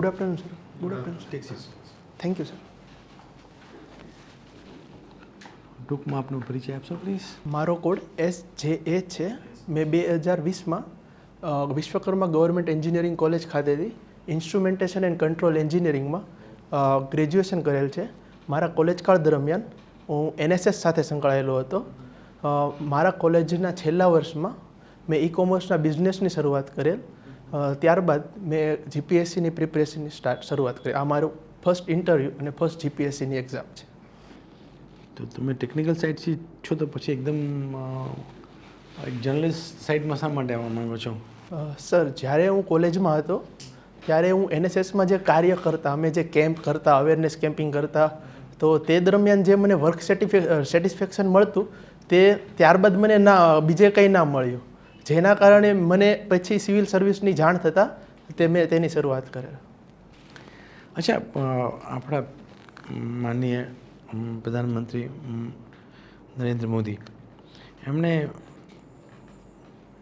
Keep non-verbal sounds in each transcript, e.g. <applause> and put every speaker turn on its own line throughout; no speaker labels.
Good afternoon sir good afternoon
taxis
thank you sir
ટૂંકમાં આપનો પરિચય આપશો પ્લીઝ
મારો કોડ એસ જે એ છે. મેં બે હજાર વીસમાં વિશ્વકર્મા ગવર્મેન્ટ એન્જિનિયરિંગ કોલેજ ખાતેથી ઇન્સ્ટ્રુમેન્ટેશન એન્ડ કંટ્રોલ એન્જિનિયરિંગમાં ગ્રેજ્યુએશન કરેલ છે. મારા કોલેજકાળ દરમિયાન હું એનએસએસ સાથે સંકળાયેલો હતો. મારા કોલેજના છેલ્લા વર્ષમાં મેં ઈ કોમર્સના બિઝનેસની શરૂઆત કરેલ. ત્યારબાદ મેં જીપીએસસીની પ્રિપરેશનની સ્ટાર્ટ શરૂઆત કરી. આ મારું ફર્સ્ટ ઇન્ટરવ્યૂ અને ફર્સ્ટ જીપીએસસીની એક્ઝામ છે.
તો તમે ટેકનિકલ સાઇડથી છો તો પછી એકદમ એક જર્નલિસ્ટ સાઇડમાં શા માટે આવવા માંગો છો?
સર જ્યારે હું કોલેજમાં હતો ત્યારે હું એનએસએસમાં જે કાર્ય કરતા અમે જે કેમ્પ કરતા અવેરનેસ કેમ્પિંગ કરતા તો તે દરમિયાન જે મને વર્ક સેટિસ્ફેક્શન મળતું તે ત્યારબાદ મને ના બીજે કંઈ ના મળ્યું. જેના કારણે મને પછી સિવિલ સર્વિસની જાણ થતાં તે મેં તેની શરૂઆત કરેલ
અચ્છા આપણા માનનીય પ્રધાનમંત્રી નરેન્દ્ર મોદી, એમણે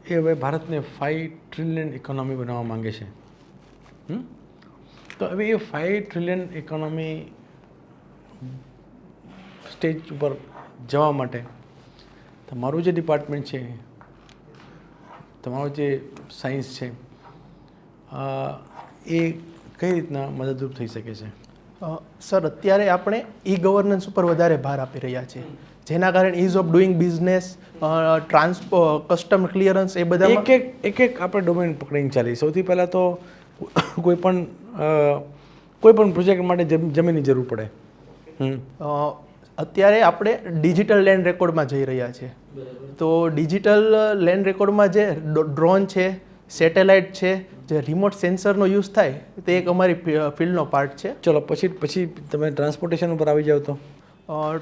એ હવે ભારતને ફાઈવ ટ્રિલિયન ઇકોનોમી બનાવવા માંગે છે? તો હવે એ ફાઇવ ટ્રિલિયન ઇકોનોમી સ્ટેજ ઉપર જવા માટે તમારું જે ડિપાર્ટમેન્ટ છે તમારું જે સાયન્સ છે એ કઈ રીતના મદદરૂપ થઈ શકે છે?
સર અત્યારે આપણે ઈ ગવર્નન્સ ઉપર વધારે ભાર આપી રહ્યા છીએ. જેના કારણે ease of doing business transport custom clearance એ બધા
એક એક એક એક આપણે ડોમેન પકડીને ચાલી સૌથી પહેલાં તો કોઈ પણ કોઈ પણ પ્રોજેક્ટ માટે જમ- જમીનની જરૂર પડે.
અત્યારે આપણે ડિજિટલ લેન્ડ રેકોર્ડમાં જઈ રહ્યા છીએ. તો ડિજિટલ લેન્ડ રેકોર્ડમાં જે ડ્રોન છે સેટેલાઇટ છે જે રિમોટ સેન્સરનો યુઝ થાય તે એક અમારી ફિલ્ડનો પાર્ટ છે.
ચલો પછી પછી તમે ટ્રાન્સપોર્ટેશન ઉપર આવી જાઓ તો.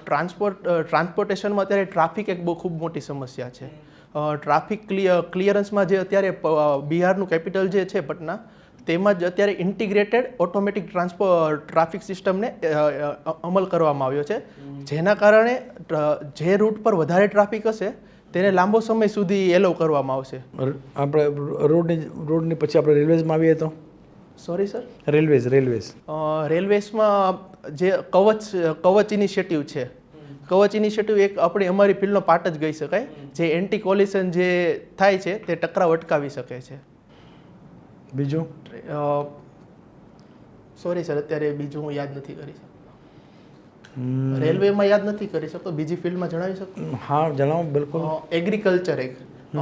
ટ્રાન્સપોર્ટ ટ્રાન્સપોર્ટેશનમાં અત્યારે ટ્રાફિક એક બહુ ખૂબ મોટી સમસ્યા છે. ટ્રાફિક ક્લિયરન્સમાં જે અત્યારે બિહારનું કેપિટલ જે છે પટના તેમાં જ અત્યારે ઇન્ટિગ્રેટેડ ઓટોમેટિક ટ્રાન્સપો ટ્રાફિક સિસ્ટમને અમલ કરવામાં આવ્યો છે. જેના કારણે જે રૂટ પર વધારે ટ્રાફિક હશે તેને લાંબો સમય સુધી એલો કરવામાં આવશે.
આપણે રોડની રોડની પછી આપણે રેલવેઝમાં આવીએ તો?
Sorry sir?
Railways railways.
રેલવેઝમાં જે કવચ કવચ ઇનિશિયેટિવ છે. કવચ ઇનિશિયેટિવ એક આપણી અમારી ફિલ્ડનો પાર્ટ જ ગઈ શકાય. જે એન્ટી કોલિશન જે થાય છે તે ટકરાવ અટકાવી શકે છે.
બીજું?
સોરી સર અત્યારે બીજું હું યાદ નથી કરી શકતો. રેલવેમાં યાદ નથી કરી શકતો બીજી ફિલ્ડમાં જણાવી શકતો?
હા જણાવો બિલકુલ.
એગ્રીકલ્ચર એક.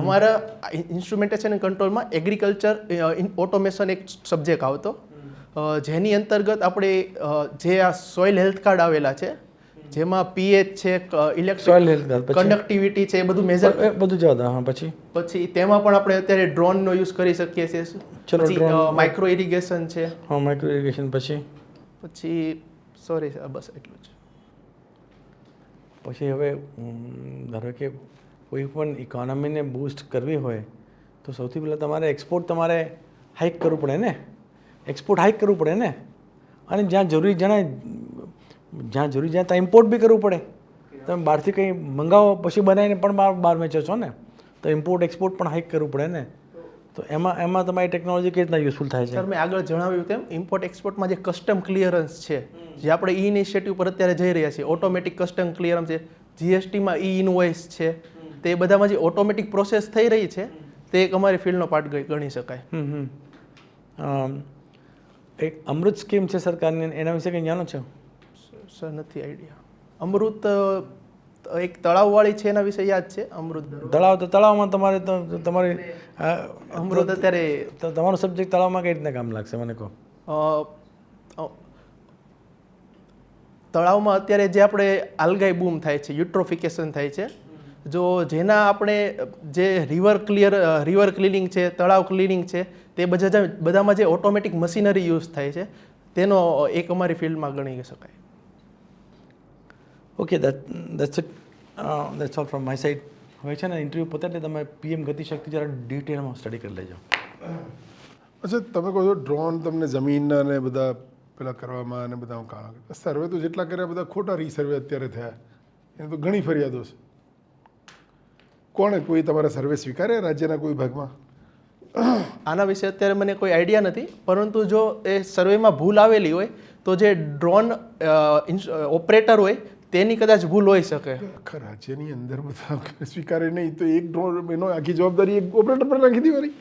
અમારા ઇન્સ્ટ્રુમેન્ટેશન એન્ડ કંટ્રોલમાં એગ્રીકલ્ચર ઓટોમેશન એક સબ્જેક્ટ આવતો. જેની અંતર્ગત આપણે જે આ સોઇલ હેલ્થ કાર્ડ આવેલા છે જેમાં પીએચ છે ઇલેક્ટ્રિક કન્ડક્ટિવિટી છે એ બધું મેજર
બધું જવા હા પછી?
પછી તેમાં પણ આપણે અત્યારે ડ્રોનનો યુઝ કરી શકીએ છીએ.
ચલો,
માઇક્રો ઇરિગેશન છે.
હા માઇક્રો ઇરિગેશન પછી?
પછી સોરી બસ એટલું જ.
પછી હવે ધારો કે કોઈ પણ ઇકોનોમીને બૂસ્ટ કરવી હોય તો સૌથી પહેલાં તમારે એક્સપોર્ટ તમારે હાઇક કરવું પડે ને? એક્સપોર્ટ હાઇક કરવું પડે ને? અને જ્યાં જરૂરી જણાય જ્યાં જરૂરી જ્યાં ત્યાં ઇમ્પોર્ટ બી કરવું પડે. તમે બહારથી કંઈ મંગાવો પછી બનાવીને પણ બહાર બહાર વેચો છો ને તો ઇમ્પોર્ટ એક્સપોર્ટ પણ હાઇક કરવું પડે ને. તો એમાં એમાં તમારી ટેકનોલોજી કેવી રીતના યુઝફુલ થાય છે?
સર મેં આગળ જણાવ્યું તેમ ઇમ્પોર્ટ એક્સપોર્ટમાં જે કસ્ટમ ક્લિયરન્સ છે જે આપણે ઈ ઇનિશિયેટિવ પર અત્યારે જઈ રહ્યા છીએ ઓટોમેટિક કસ્ટમ ક્લિયરન્સ છે જીએસટીમાં ઈ ઇનવોઇસ છે તે બધામાં જે ઓટોમેટિક પ્રોસેસ થઈ રહી છે તે એક અમારી ફિલ્ડનો પાર્ટ ગણી શકાય.
એક અમૃત સ્કીમ છે સરકારની એના વિશે કંઈ જાણો છો?
સર નથી આઈડિયા. અમૃત એક તળાવવાળી છે એના વિશે યાદ છે? અમૃત
તળાવ તો તળાવમાં તમારે તમારી
અમૃત અત્યારે
તો તમારો સબ્જેક્ટ તળાવમાં કઈ રીતના કામ લાગશે મને કહો?
તળાવમાં અત્યારે જે આપણે આલ્ગાઈ બૂમ થાય છે યુટ્રોફિકેશન થાય છે જો જેના આપણે જે રિવર ક્લિયર રિવર ક્લિનિંગ છે તળાવ ક્લિનિંગ છે તે બધા બધામાં જે ઓટોમેટિક મશીનરી યુઝ થાય છે તેનો એક અમારી ફિલ્ડમાં ગણી શકાય.
Okay that that's it that's all from my side હવે છે ને ઇન્ટરવ્યૂ પતે એટલે તમે પીએમ ગતિશક્તિ જરા ડિટેલમાં સ્ટડી કરી લેજો.
અચ્છા તમે કહો છો ડ્રોન તમને જમીનના ને બધા પેલા કરવામાં અને બધા કામ સર્વે તો જેટલા કર્યા બધા ખોટા રીસર્વે અત્યારે થયા. એને તો ઘણી ફરિયાદો છે. કોણે કોઈ તમારા સર્વે સ્વીકાર્યા રાજ્યના કોઈ ભાગમાં?
આના વિશે અત્યારે મને કોઈ આઈડિયા નથી પરંતુ જો એ સર્વેમાં ભૂલ આવેલી હોય તો જે ડ્રોન ઓપરેટર હોય તેની કદાચ ભૂલ હોઈ શકે.
આખા રાજ્યની અંદર બધા સ્વીકારે નહીં તો એક ડ્રોન એનો આખી જવાબદારી એક ઓપરેટર પર નાખી દેવાની.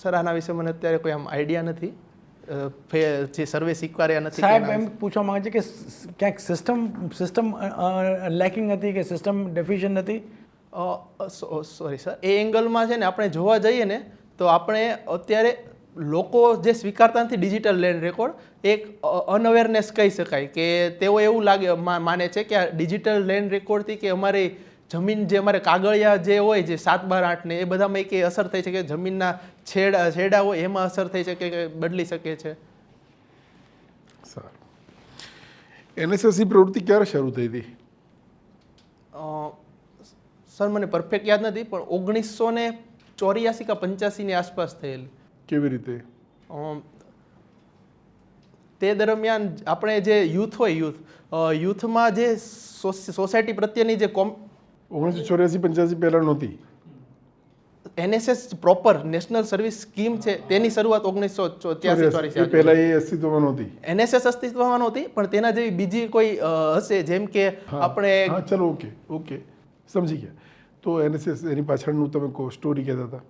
સર આના વિશે મને અત્યારે કોઈ આમ આઈડિયા નથી. જે સર્વે સ્વીકાર્યા નથી
સાહેબ એમ પૂછવા માંગે છે કે ક્યાંક સિસ્ટમ સિસ્ટમ લેકિંગ હતી કે સિસ્ટમ ડેફિશિયન્ટ હતી?
સોરી સર એ એંગલમાં છે ને આપણે જોવા જઈએ ને તો આપણે અત્યારે લોકો જે સ્વીકારતા નથી ડિજિટલ લેન્ડ રેકોર્ડ એક અનઅવેરનેસ કહી શકાય કે તેઓ એવું લાગે માને છે કે આ ડિજિટલ લેન્ડ રેકોર્ડથી કે અમારી જમીન જે અમારે કાગળિયા જે હોય જે સાત બાર આઠને એ બધામાં એક અસર થઈ શકે જમીનના છેડા છેડા હોય એમાં અસર થઈ શકે કે બદલી શકે છે?
સારું. એનએસએસની પ્રવૃત્તિ ક્યારે શરૂ થઈ હતી?
સર મને પરફેક્ટ યાદ નથી પણ ઓગણીસો ને ચોર્યાસી કે પંચ્યાસીની આસપાસ થયેલી.
કેવી રીતે?
તે દરમિયાન આપણે જે યુથ હોય યુથ યુથમાં જે સોસાયટી પ્રત્યેની જે કોમ
ઓગણીસો ચોર્યાસી પંચ્યાસી પહેલાં નહોતી.
NSS proper national service scheme છે તેની શરૂઆત ઓગણીસો
ચોર્યાસી પહેલા એ અસ્તિત્વમાં નહોતી.
એનએસએસ અસ્તિત્વમાં નહોતી પણ તેના જેવી બીજી કોઈ હશે જેમ કે આપણે
ચલો ઓકે ઓકે. સમજી ગયા. તો એનએસએસ એની પાછળનું તમે કહો સ્ટોરી કહેતા હતા.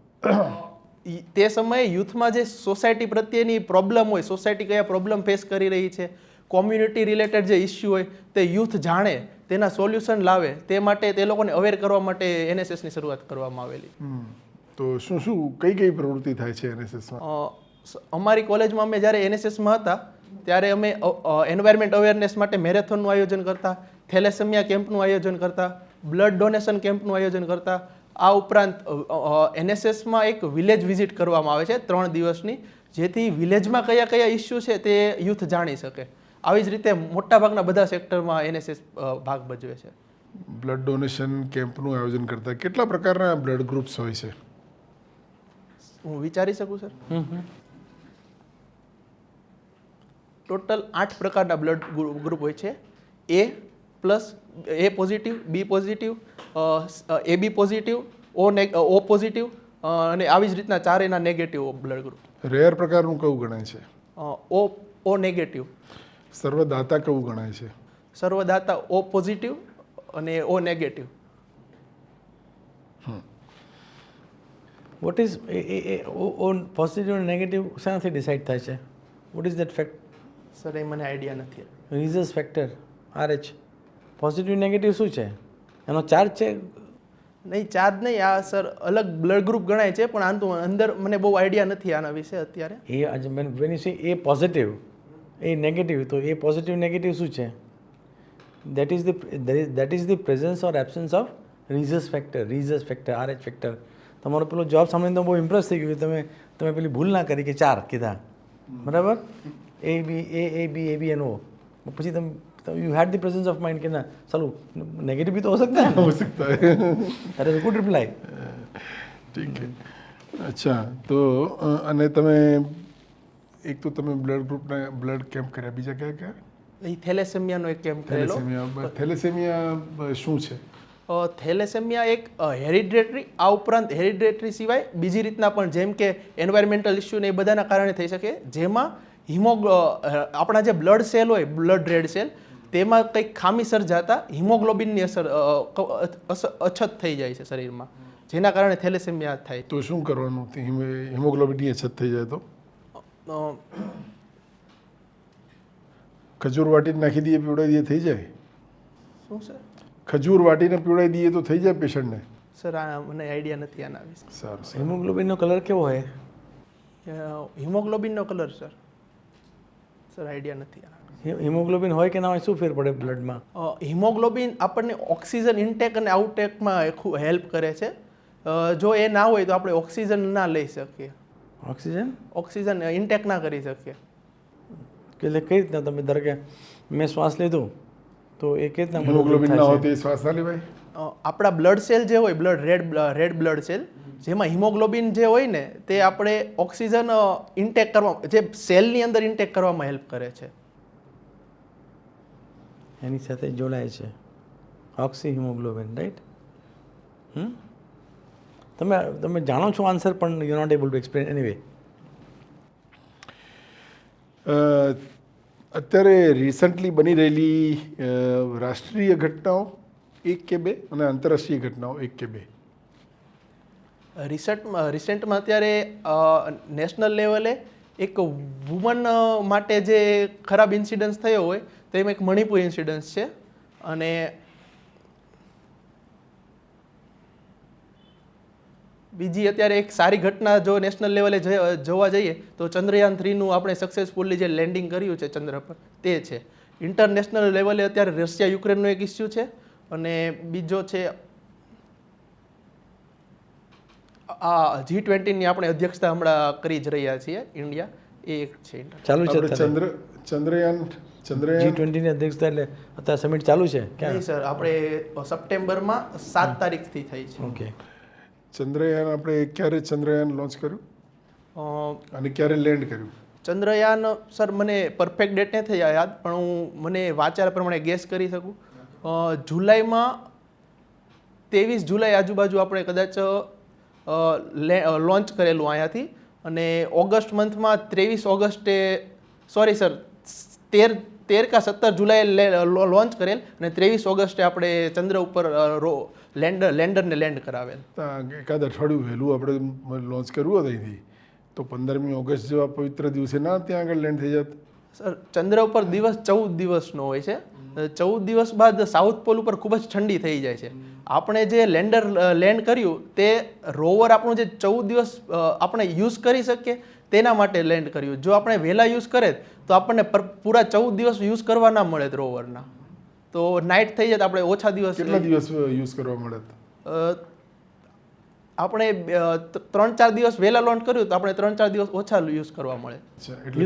તે સમયે યુથમાં જે સોસાયટી પ્રત્યેની પ્રોબ્લેમ હોય સોસાયટી કયા પ્રોબ્લેમ ફેસ કરી રહી છે કોમ્યુનિટી રિલેટેડ જે ઇસ્યુ હોય તે યુથ જાણે તેના સોલ્યુશન લાવે તે માટે તે લોકોને અવેર કરવા માટે એનએસએસની શરૂઆત કરવામાં આવેલી.
તો શું શું કઈ કઈ પ્રવૃત્તિ થાય છે એનએસએસમાં
અમારી કોલેજમાં અમે જ્યારે એનએસએસમાં હતા ત્યારે અમે એન્વાયરમેન્ટ અવેરનેસ માટે મેરેથોનનું આયોજન કરતા થેલેસેમિયા કેમ્પનું આયોજન કરતા બ્લડ ડોનેશન કેમ્પનું આયોજન કરતા આ ઉપરાંત એનએસએસમાં એક વિલેજ વિઝિટ કરવામાં આવે છે ત્રણ દિવસની. જેથી વિલેજમાં કયા કયા ઇસ્યુ છે તે યુથ જાણી શકે. આવી જ રીતે મોટાભાગના બધા સેક્ટરમાં એનએસએસ ભાગ ભજવે છે.
બ્લડ ડોનેશન કેમ્પનું આયોજન કરતા કેટલા પ્રકારના બ્લડ ગ્રુપ્સ હોય છે?
હું વિચારી શકું સર? ટોટલ આઠ પ્રકારના બ્લડ ગ્રુપ હોય છે. A plus A positive B positive A B positive O ને ઓ પોઝિટિવ અને આવી જ રીતના ચાર એના નેગેટિવ બ્લડ ગ્રુપ
રેર પ્રકારનું કયું ગણાય છે?
ઓ ઓ નેગેટિવ
સર્વદાતા કયું ગણાય છે?
સર્વદાતા ઓ પોઝિટિવ અને O negative
what is a O positive અને નેગેટિવ શાનાથી ડિસાઇડ થાય છે? What is that fact
sir એ મને આઈડિયા નથી.
Rhesus factor R H positive negative શું છે? એનો ચાર્જ છે?
નહીં ચાર્જ નહીં. આ સર અલગ બ્લડ ગ્રુપ ગણાય છે પણ આનું અંદર મને બહુ આઈડિયા નથી આના વિશે અત્યારે.
એ આજે વેન C A positive A negative તો એ પોઝિટિવ નેગેટિવ શું છે? That is the that is the presence or absence of rhesus factor rhesus factor R H factor તમારો પેલો જવાબ સાંભળીને તો બહુ ઇમ્પ્રેસ થઈ ગયું તમે તમે પેલી ભૂલ ના કરી કે ચાર કીધા. બરાબર? એ બી એ એ બી એ બી એનો પછી તમે you had the presence of mind કે ના ચાલો નેગેટિવ भी तो हो सकता है <laughs>
हो सकता है
that is a good reply
ઠીક છે અચ્છા તો અ, અને તમે એક તો તમે બ્લડ ગ્રુપના બ્લડ કેમ્પ કર્યા બીજા કયા કયા
એ થેલેસેમિયાનો એક કેમ્પ કરેલો
થેલેસેમિયા થેલેસેમિયા શું છે
અ, થેલેસેમિયા એક હેરિડેટરી આ ઉપરાંત હેરિડેટરી સિવાય બીજી રીતના પણ જેમ કે એન્વાયરમેન્ટલ ઇસ્યુ ને એ બધાના કારણે થઈ શકે જેમાં હિમોગ અ, આપણા જે બ્લડ સેલ હોય બ્લડ રેડ સેલ તેમાં કંઈક ખામી સર્જાતા હિમોગ્લોબિનની અસર અછત થઈ જાય છે શરીરમાં. જેના કારણે થેલેસેમિયા થાય.
તો શું કરવાનું? હિમોગ્લોબિનની અછત થઈ જાય તો? ખજૂર વાટીને નાખી દઈએ પીવડાવી દઈએ થઈ જાય?
શું સર?
ખજૂર વાટીને પીવડાવી દઈએ તો થઈ જાય પેશન્ટને?
સર આ મને આઈડિયા નથી આના વિશે.
સારું
હિમોગ્લોબિનનો કલર કેવો હોય?
હિમોગ્લોબિનનો કલર સર. સર આઈડિયા નથી આના
હિમોગ્લોબિન હોય કે ના હોય શું ફેર પડે બ્લડમાં
હિમોગ્લોબિન આપણને ઓક્સિજન ઇન્ટેક અને આઉટટેકમાં હેલ્પ કરે છે. જો એ ના હોય તો આપણે ઓક્સિજન ના લઈ શકીએ.
ઓક્સિજન?
ઓક્સિજન ઇન્ટેક ના કરી શકીએ.
કે એટલે કઈ રીતના તમે ધારો કે મેં શ્વાસ લીધો તો એ કઈ રીતના
હિમોગ્લોબિન ના હોય તો શ્વાસ ના લેવાય?
આપણા બ્લડ સેલ જે હોય blood red red blood cell જેમાં હિમોગ્લોબિન જે હોય ને તે આપણે ઓક્સિજન ઇન્ટેક કરવા જે સેલની અંદર ઇન્ટેક કરવામાં હેલ્પ કરે છે.
એની સાથે જોડાય છે. Oxyhaemoglobin right hmm? તમે તમે જાણો છો આન્સર પણ you not able to explain anyway
way અત્યારે રિસન્ટલી બની રહેલી રાષ્ટ્રીય ઘટનાઓ એક કે બે અને આંતરરાષ્ટ્રીય ઘટનાઓ એક કે બે.
રિસન્ટમાં રિસેન્ટમાં અત્યારે નેશનલ લેવલે એક વુમન માટે જે ખરાબ ઇન્સિડન્સ થયો હોય, તો એમાં એક મણિપુર ઇન્સિડન્સ છે. અને બીજી અત્યારે એક સારી ઘટના જો નેશનલ લેવલે જોવા જઈએ, તો ચંદ્રયાન થ્રીનું આપણે સક્સેસફુલી જે લેન્ડિંગ કર્યું છે ચંદ્ર પર, તે છે. ઇન્ટરનેશનલ લેવલે અત્યારે રશિયા યુક્રેનનો એક ઇસ્યુ છે. અને બીજો છે આ જી ટ્વેન્ટીની આપણે અધ્યક્ષતા હમણાં કરી જ રહ્યા છીએ. ઇન્ડિયા એ એક છે.
ચાલુ છે
ચંદ્ર ચંદ્રયાન
જી
ચંદ્રયાન
ટ્વેન્ટીની અધ્યક્ષતા એટલે અત્યારે સમિટ ચાલુ છે? ક્યાં?
નહીં સર આપણે સપ્ટેમ્બરમાં સાત તારીખથી થઈ છે.
ઓકે.
ચંદ્રયાન આપણે ક્યારે ચંદ્રયાન લોન્ચ કર્યું? અને ક્યારે લેન્ડ કર્યું?
ચંદ્રયાન સર મને પરફેક્ટ ડેટ નથી યાદ પણ હું મને વાંચ્યા પ્રમાણે ગેસ કરી શકું. જુલાઈમાં ત્રેવીસ જુલાઈ આજુબાજુ આપણે કદાચ લોન્ચ કરેલું અહીંયાથી અને ઓગસ્ટ મંથમાં ત્રેવીસ ઓગસ્ટે સોરી સર તેર તેર કા સત્તર જુલાઈએ લોન્ચ કરેલ. અને ત્રેવીસ ઓગસ્ટે આપણે ચંદ્ર ઉપર લેન્ડર લેન્ડરને લેન્ડ કરાવેલ.
એકાદ અઠવાડિયું વહેલું આપણે લોન્ચ કરવું હતું અહીંથી. તો પંદરમી ઓગસ્ટ જેવા પવિત્ર દિવસે ના ત્યાં આગળ લેન્ડ થઈ જાત?
સર ચંદ્ર ઉપર દિવસ ચૌદ દિવસનો હોય છે. ચૌદ દિવસ બાદ સાઉથ પોલ ઉપર ખૂબ જ ઠંડી થઈ જાય છે. આપણે જે લેન્ડર લેન્ડ કર્યું તે રોવર આપણું જે ચૌદ દિવસ આપણે યુઝ કરી શકીએ તેના માટે લેન્ડ કર્યું. જો આપણે વહેલા યુઝ કરે તો આપણને પૂરા ચૌદ દિવસ યુઝ કરવા ના મળે રોવરના. તો નાઇટ થઈ જાય તો આપણે ઓછા દિવસ
કેટલા દિવસ યુઝ કરવા મળે?
આપણે ત્રણ ચાર દિવસ વહેલા લોન્ચ કર્યું તો આપણે ત્રણ ચાર દિવસ ઓછા યુઝ કરવા મળે.
એટલે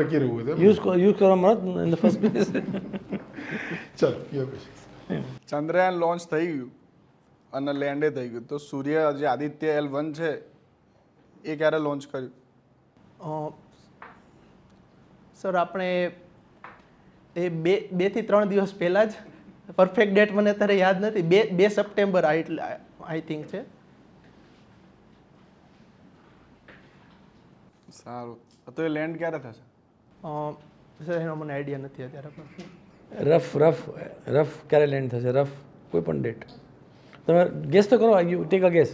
ટકી
યુઝ યુઝ કરવા મળે ઇન ધ ફર્સ્ટ પ્લેસ
ચાલ યો
ચંદ્રયાન લોન્ચ થઈ ગયું અને લેન્ડે થઈ ગયું. તો સૂર્ય જે આદિત્ય એલ વન છે એ ક્યારે લોન્ચ કર્યું?
સર આપણે એ બે બેથી ત્રણ દિવસ પહેલાં જ પરફેક્ટ ડેટ મને અત્યારે યાદ નથી. બે બે સપ્ટેમ્બર આઈ થિંક છે.
સારું. તો એ લેન્ડ ક્યારે થશે?
સર એનો મને આઈડિયા નથી અત્યારે. પણ
રફ રફ રફ ક્યારે લેન્ડ થશે? રફ કોઈ પણ ડેટ તમે ગેસ તો કરો યુ ટેક અ ગેસ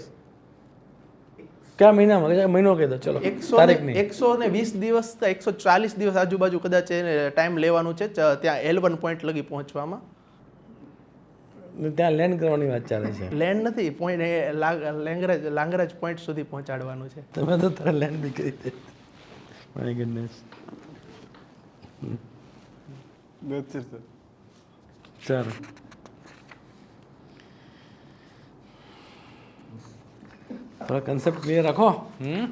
કયા મહિનામાં? મહિનો કહી દો ચલો
એકસો
તારીખ
એકસો ને વીસ દિવસ એકસો ચાલીસ દિવસ આજુબાજુ કદાચ એને ટાઈમ લેવાનું છે ત્યાં એલ વન પોઈન્ટ લગી પહોંચવામાં.
ત્યાં લેન્ડ કરવાની વાત ચાલે છે.
લેન્ડ નથી પોઈન્ટ લેંગરાજ લાંગરાજ પોઈન્ટ સુધી પહોંચાડવાનું છે.
તમે તો તારા લેન્ડ બી કરી દે. My
goodness It, sir.
ચાલો થોડા કન્સેપ્ટ ક્લિયર રાખો હમ